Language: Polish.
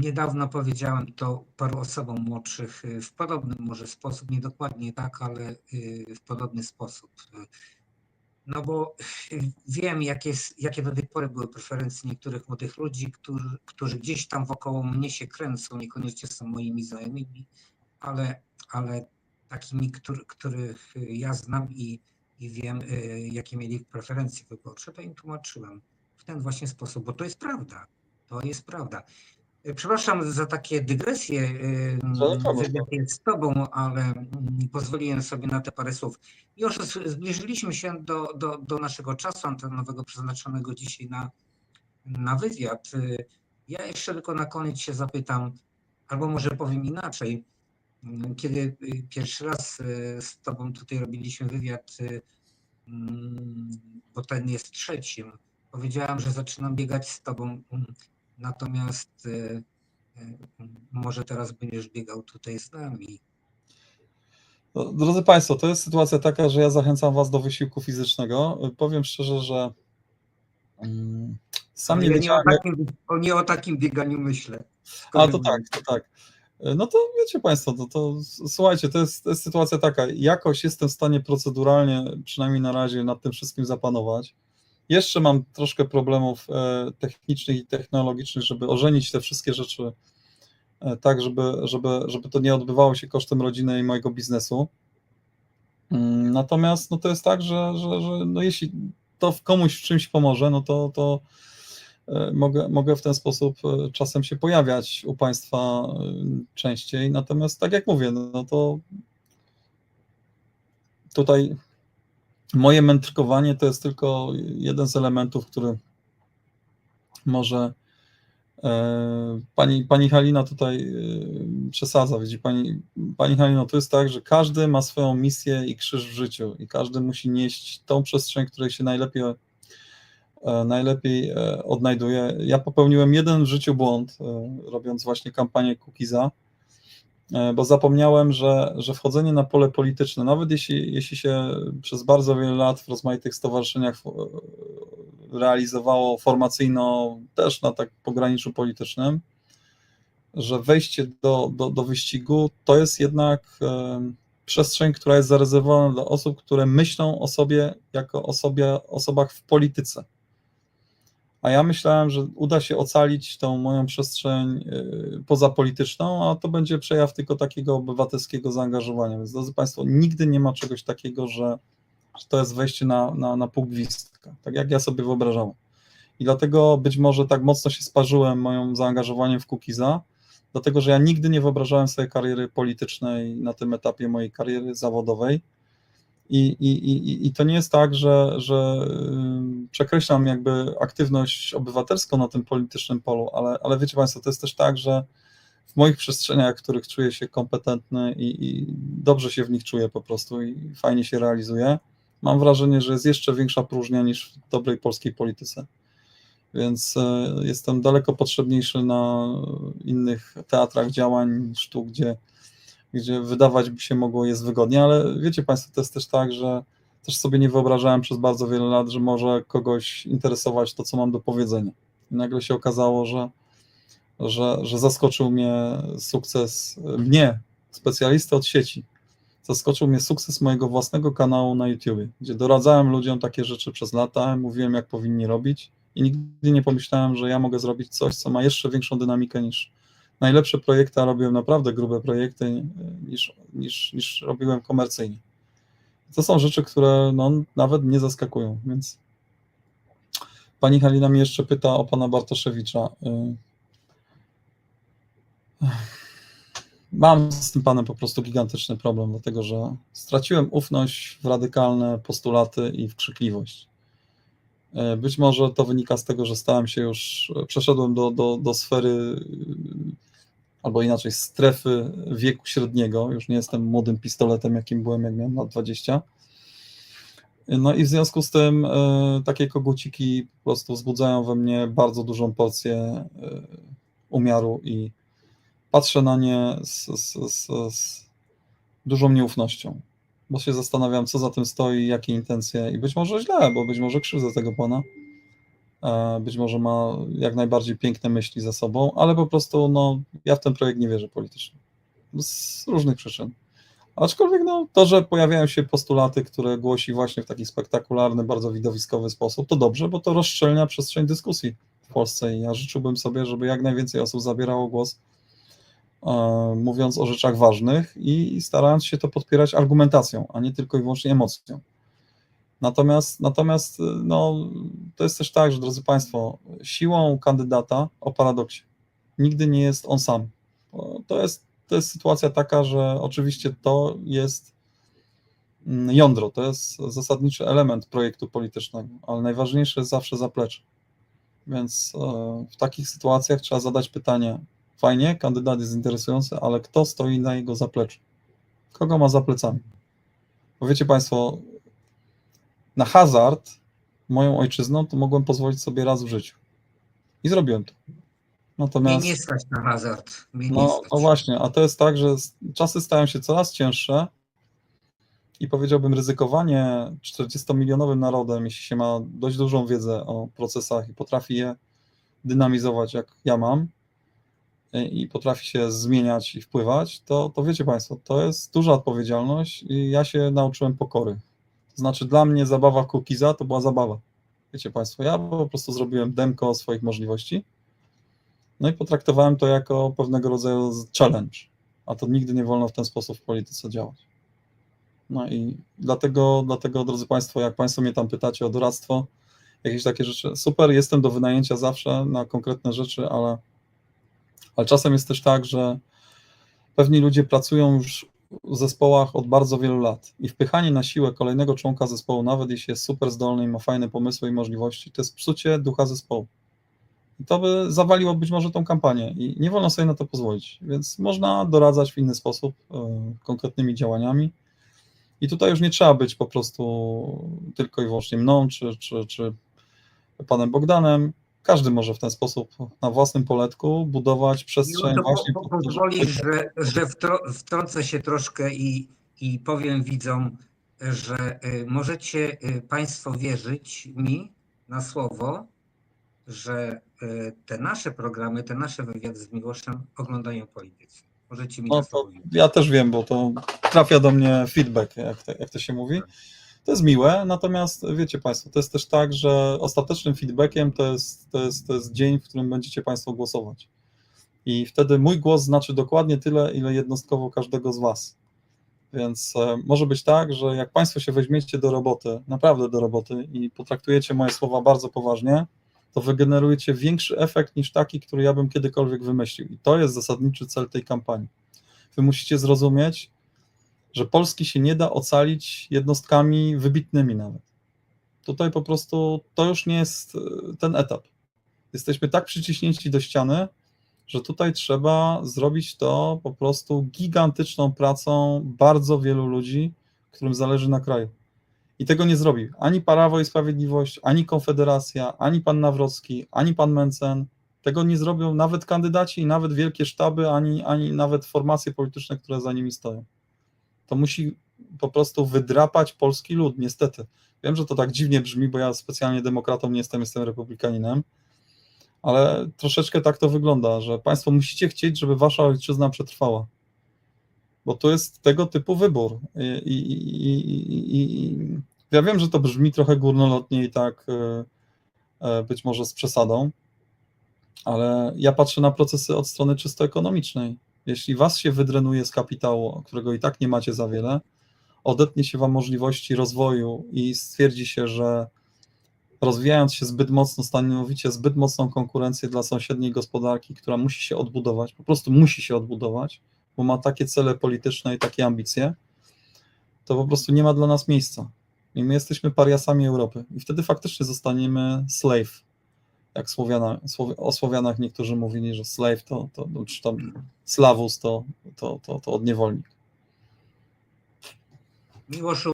Niedawno powiedziałem to paru osobom młodszych y, w podobny może sposób, nie dokładnie tak, ale y, w podobny sposób. No bo y, wiem, jakie, jakie do tej pory były preferencje niektórych młodych ludzi, którzy, którzy gdzieś tam wokoło mnie się kręcą, niekoniecznie są moimi znajomymi, ale, ale takimi, któr, których ja znam i, i wiem, jakie mieli preferencje wyborcze, to im tłumaczyłem w ten właśnie sposób, bo to jest prawda. To jest prawda. Y, Przepraszam za takie dygresje. y, problem. Wywiad jest z Tobą, ale mm, pozwoliłem sobie na te parę słów. Już zbliżyliśmy się do, do, do naszego czasu antenowego przeznaczonego dzisiaj na, na wywiad. Y, Ja jeszcze tylko na koniec się zapytam, albo może powiem inaczej. Mm, Kiedy pierwszy raz z Tobą tutaj robiliśmy wywiad, mm, bo ten jest trzecim, powiedziałam, że zaczynam biegać z Tobą. Natomiast y, y, może teraz będziesz biegał tutaj z nami. No, Drodzy Państwo, to jest sytuacja taka, że ja zachęcam Was do wysiłku fizycznego. Powiem szczerze, że mm, sam nie nie, o jak... takim, o nie o takim bieganiu myślę. A to tak, to tak. No to wiecie Państwo, to, to słuchajcie, to jest, to jest sytuacja taka, jakoś jestem w stanie proceduralnie, przynajmniej na razie, nad tym wszystkim zapanować. Jeszcze mam troszkę problemów e, technicznych i technologicznych, żeby ożenić te wszystkie rzeczy e, tak, żeby, żeby, żeby to nie odbywało się kosztem rodziny i mojego biznesu. Mm, Natomiast no to jest tak, że, że, że no jeśli to komuś w czymś pomoże, no to, to e, mogę, mogę w ten sposób czasem się pojawiać u Państwa częściej. Natomiast tak jak mówię, no to tutaj moje mędrkowanie to jest tylko jeden z elementów, który może e, pani, pani Halina tutaj e, przesadza. Widzi pani, pani Halino, to jest tak, że każdy ma swoją misję i krzyż w życiu i każdy musi nieść tą przestrzeń, której się najlepiej, e, najlepiej odnajduje. Ja popełniłem jeden w życiu błąd, robiąc właśnie kampanię Kukiza, bo zapomniałem, że, że wchodzenie na pole polityczne, nawet jeśli, jeśli się przez bardzo wiele lat w rozmaitych stowarzyszeniach e, realizowało formacyjno też na tak pograniczu politycznym, że wejście do, do, do wyścigu to jest jednak e, przestrzeń, która jest zarezerwowana dla osób, które myślą o sobie jako osobie, osobach w polityce. A ja myślałem, że uda się ocalić tą moją przestrzeń y, pozapolityczną, a to będzie przejaw tylko takiego obywatelskiego zaangażowania. Więc drodzy Państwo, nigdy nie ma czegoś takiego, że, to jest wejście na, na, na pół gwizdka, tak jak ja sobie wyobrażałem. I dlatego być może tak mocno się sparzyłem moim zaangażowaniem w Kukiza, dlatego że ja nigdy nie wyobrażałem sobie kariery politycznej na tym etapie mojej kariery zawodowej. I, i, i, to nie jest tak, że, że przekreślam jakby aktywność obywatelską na tym politycznym polu, ale, ale wiecie Państwo, to jest też tak, że w moich przestrzeniach, w których czuję się kompetentny i, i dobrze się w nich czuję po prostu i fajnie się realizuję, mam wrażenie, że jest jeszcze większa próżnia niż w dobrej polskiej polityce. Więc e, jestem daleko potrzebniejszy na innych teatrach działań, sztuk, gdzie gdzie wydawać by się mogło jest wygodnie, ale wiecie Państwo, to jest też tak, że też sobie nie wyobrażałem przez bardzo wiele lat, że może kogoś interesować to, co mam do powiedzenia. I nagle się okazało, że, że, że zaskoczył mnie sukces, mnie, specjalisty od sieci, zaskoczył mnie sukces mojego własnego kanału na YouTubie, gdzie doradzałem ludziom takie rzeczy przez lata, mówiłem, jak powinni robić i nigdy nie pomyślałem, że ja mogę zrobić coś, co ma jeszcze większą dynamikę niż, najlepsze projekty, a robiłem naprawdę grube projekty e, niż, niż, niż robiłem komercyjnie. To są rzeczy, które no, nawet nie zaskakują, więc pani Halina mnie jeszcze pyta o pana Bartoszewicza. Y, Mam z tym panem po prostu gigantyczny problem, dlatego że straciłem ufność w radykalne postulaty i w krzykliwość. Y, Być może to wynika z tego, że stałem się już, przeszedłem do, do, do sfery albo inaczej strefy wieku średniego, już nie jestem młodym pistoletem, jakim byłem, jak miałem lat 20. No i w związku z tym e, takie koguciki po prostu wzbudzają we mnie bardzo dużą porcję e, umiaru i patrzę na nie z, z, z, z dużą nieufnością, bo się zastanawiam, co za tym stoi, jakie intencje i być może źle, bo być może krzywdzę tego pana, być może ma jak najbardziej piękne myśli za sobą, ale po prostu no, ja w ten projekt nie wierzę politycznie. Z różnych przyczyn. Aczkolwiek no, to, że pojawiają się postulaty, które głosi właśnie w taki spektakularny, bardzo widowiskowy sposób, to dobrze, bo to rozszczelnia przestrzeń dyskusji w Polsce i ja życzyłbym sobie, żeby jak najwięcej osób zabierało głos, e, mówiąc o rzeczach ważnych i starając się to podpierać argumentacją, a nie tylko i wyłącznie emocją. Natomiast, natomiast no, to jest też tak, że drodzy Państwo, siłą kandydata o paradoksie nigdy nie jest on sam. To jest, to jest sytuacja taka, że oczywiście to jest mm, jądro, to jest zasadniczy element projektu politycznego, ale najważniejsze jest zawsze zaplecze. Więc e, w takich sytuacjach trzeba zadać pytanie: fajnie, kandydat jest interesujący, ale kto stoi na jego zapleczu? Kogo ma za plecami? Bo wiecie Państwo, na hazard moją ojczyzną to mogłem pozwolić sobie raz w życiu. I zrobiłem to. Mnie Natomiast. nie stać na hazard. Mnie nie No, no właśnie, a to jest tak, że czasy stają się coraz cięższe i powiedziałbym, ryzykowanie 40-milionowym narodem, jeśli się ma dość dużą wiedzę o procesach i potrafi je dynamizować, jak ja mam, i i potrafi się zmieniać i wpływać, to, to wiecie Państwo, to jest duża odpowiedzialność i ja się nauczyłem pokory. Znaczy, dla mnie zabawa Kukiza to była zabawa. Wiecie Państwo, ja po prostu zrobiłem demko swoich możliwości. No i potraktowałem to jako pewnego rodzaju challenge, a to nigdy nie wolno w ten sposób w polityce działać. No i dlatego, dlatego, drodzy Państwo, jak Państwo mnie tam pytacie o doradztwo, jakieś takie rzeczy, super, jestem do wynajęcia zawsze na konkretne rzeczy, ale, ale czasem jest też tak, że pewni ludzie pracują już zespołach od bardzo wielu lat i wpychanie na siłę kolejnego członka zespołu, nawet jeśli jest super zdolny i ma fajne pomysły i możliwości, to jest psucie ducha zespołu. I to by zawaliło być może tą kampanię i nie wolno sobie na to pozwolić. Więc można doradzać w inny sposób, e, konkretnymi działaniami. I tutaj już nie trzeba być po prostu tylko i wyłącznie mną, czy, czy, czy panem Bogdanem. Każdy może w ten sposób na własnym poletku budować przestrzeń No to właśnie po, po, to, pozwolisz, że, że wtrącę się troszkę i, i powiem widzom, że y, możecie y, Państwo wierzyć mi na słowo, że y, te nasze programy, te nasze wywiady z Miłoszem oglądają politycy. Możecie mi No to wierzyć. ja też wiem, bo to trafia do mnie feedback, jak to, jak to się mówi. To jest miłe, natomiast wiecie Państwo, to jest też tak, że ostatecznym feedbackiem to jest, to jest, to jest dzień, w którym będziecie Państwo głosować. I wtedy mój głos znaczy dokładnie tyle, ile jednostkowo każdego z Was. Więc e, może być tak, że jak Państwo się weźmiecie do roboty, naprawdę do roboty i potraktujecie moje słowa bardzo poważnie, to wygenerujecie większy efekt niż taki, który ja bym kiedykolwiek wymyślił. I to jest zasadniczy cel tej kampanii. Wy musicie zrozumieć, że Polski się nie da ocalić jednostkami wybitnymi nawet. Tutaj po prostu to już nie jest e, ten etap. Jesteśmy tak przyciśnięci do ściany, że tutaj trzeba zrobić to po prostu gigantyczną pracą bardzo wielu ludzi, którym zależy na kraju. I tego nie zrobi ani Prawo i Sprawiedliwość, ani Konfederacja, ani pan Nawrocki, ani pan Mencen. Tego nie zrobią nawet kandydaci, nawet wielkie sztaby, ani, ani nawet formacje polityczne, które za nimi stoją. To musi po prostu wydrapać polski lud, niestety. Wiem, że to tak dziwnie brzmi, bo ja specjalnie demokratą nie jestem, jestem republikaninem, ale troszeczkę tak to wygląda, że Państwo musicie chcieć, żeby Wasza ojczyzna przetrwała. Bo to jest tego typu wybór. I, i, i, i, ja wiem, że to brzmi trochę górnolotnie i tak e, e, być może z przesadą, ale ja patrzę na procesy od strony czysto ekonomicznej. Jeśli Was się wydrenuje z kapitału, którego i tak nie macie za wiele, odetnie się Wam możliwości rozwoju i stwierdzi się, że rozwijając się zbyt mocno, stanowicie zbyt mocną konkurencję dla sąsiedniej gospodarki, która musi się odbudować, po prostu musi się odbudować, bo ma takie cele polityczne i takie ambicje, to po prostu nie ma dla nas miejsca. I my jesteśmy pariasami Europy. I wtedy faktycznie zostaniemy slave. Jak Słowiana, Słowi- o Słowianach niektórzy mówili, że slave to, to no, czy tam slawus to, to, to, to od niewolnik. Miłoszu,